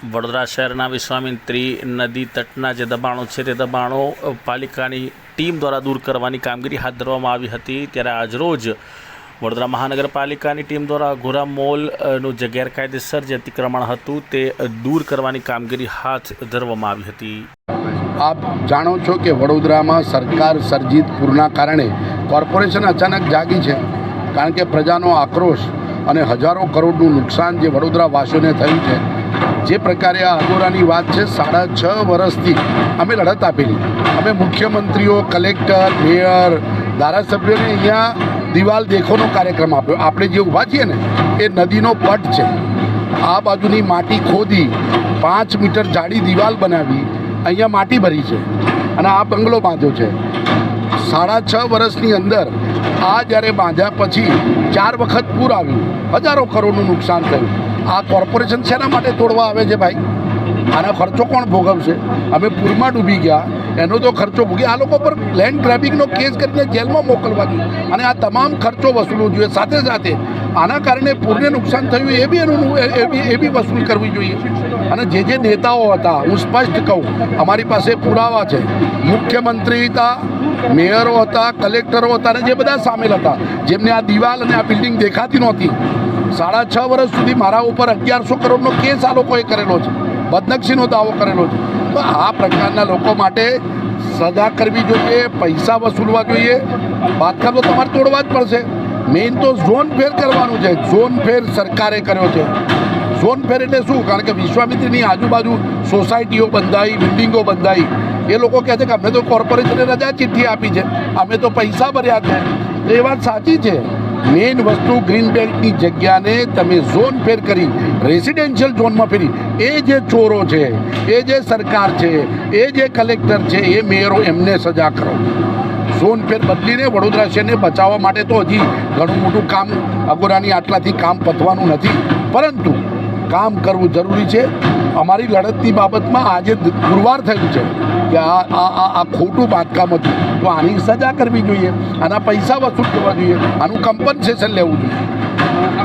વડોદરા શહેરના વિશ્વામિત્રી નદી તટના જે દબાણો છે, તે દબાણો પાલિકાની ટીમ દ્વારા દૂર કરવાની કામગીરી હાથ ધરવામાં આવી હતી. ત્યારે આજરોજ વડોદરા મહાનગરપાલિકાની ટીમ દ્વારા ઘોરા મોલનું જે ગેરકાયદેસર જે અતિક્રમણ હતું, તે દૂર કરવાની કામગીરી હાથ ધરવામાં આવી હતી. આપ જાણો છો કે વડોદરામાં સરકાર સર્જિત પૂરના કારણે કોર્પોરેશન અચાનક જાગી છે, કારણ કે પ્રજાનો આક્રોશ અને હજારો કરોડનું નુકસાન જે વડોદરાવાસીઓને થયું છે જે પ્રકારે આ અગોરાની વાત છે, સાડા છ વર્ષથી અમે લડત આપેલી. અમે મુખ્યમંત્રીઓ, કલેક્ટર, મેયર, ધારાસભ્યોને અહીંયા દિવાલ દેખોનો કાર્યક્રમ આપ્યો. આપણે જે ઊભા છીએ ને, એ નદીનો પટ છે. આ બાજુની માટી ખોદી, પાંચ મીટર જાડી દિવાલ બનાવી, અહીંયા માટી ભરી છે અને આ બંગલો બાંધ્યો છે. સાડા છ વર્ષની અંદર આ જ્યારે બાંધ્યા પછી ચાર વખત પૂર આવ્યું. હજારો કરોડનું નુકસાન થયું. આ કોર્પોરેશન શેના માટે તોડવા આવે છે ભાઈ? આનો ખર્ચો કોણ ભોગવશે? અમે પૂરમાં ડૂબી ગયા, એનો તો ખર્ચો ભોગી આ લોકો પર લેન્ડ ગ્રેબિંગનો કેસ કરીને જેલમાં મોકલવા જોઈએ અને આ તમામ ખર્ચો વસૂલવો જોઈએ. સાથે સાથે આના કારણે પૂરને નુકસાન થયું એ બી એનું એ- બી એ બી વસૂલ કરવી જોઈએ. અને જે જે નેતાઓ હતા, હું સ્પષ્ટ કહું, અમારી પાસે પુરાવા છે. મુખ્યમંત્રી હતા, મેયરો હતા, કલેક્ટરો હતા, અને જે બધા સામેલ હતા. જેમને આ દિવાલ અને આ બિલ્ડિંગ દેખાતી નહોતી. સાડા છ વર્ષ સુધી મારા ઉપર અગિયારસો કરોડનો કેસ આ લોકોએ કરેલો છે. બદનક્ષીનો દાવો કરેલો છે. તો આ પ્રકારના લોકો માટે સજા કરવી જોઈએ, પૈસા વસૂલવા જોઈએ. બાંધકામ તો તમારે તોડવા જ પડશે. મેઇન તો ઝોન ફેર કરવાનું છે. ઝોન ફેર સરકારે કર્યો છે. ઝોન ફેર એટલે શું? કારણ કે વિશ્વામિત્રીની આજુબાજુ સોસાયટીઓ બંધાઈ, બિલ્ડિંગો બંધાઈ. એ લોકો કહે છે કે અમે તો કોર્પોરેશને રજા ચિઠ્ઠી આપી છે. અમે તો પૈસા ભર્યા છે. એ વાત સાચી છે. મેઇન વસ્તુ ગ્રીન બેલ્ટની જગ્યાને તમે ઝોન ફેર કરી, રેસિડેન્શિયલ ઝોનમાં ફેરી. એ જે ચોરો છે, એ જે સરકાર છે, એ જે કલેક્ટર છે, એ મેયરો એમને સજા કરો. ઝોન ફેર બદલીને વડોદરા શહેરને બચાવવા માટે તો હજી ઘણું મોટું કામ, અગોરાની આટલાથી કામ પતવાનું નથી. પરંતુ કામ કરવું જરૂરી છે. અમારી લડતની બાબતમાં આજે પુરવાર થયું છે કે આ, આ- આ ખોટું બાંધકામ હતું. તો આની સજા કરવી જોઈએ. આના પૈસા વસૂલ કરવા જોઈએ. આનું કમ્પન્સેશન લેવું જોઈએ.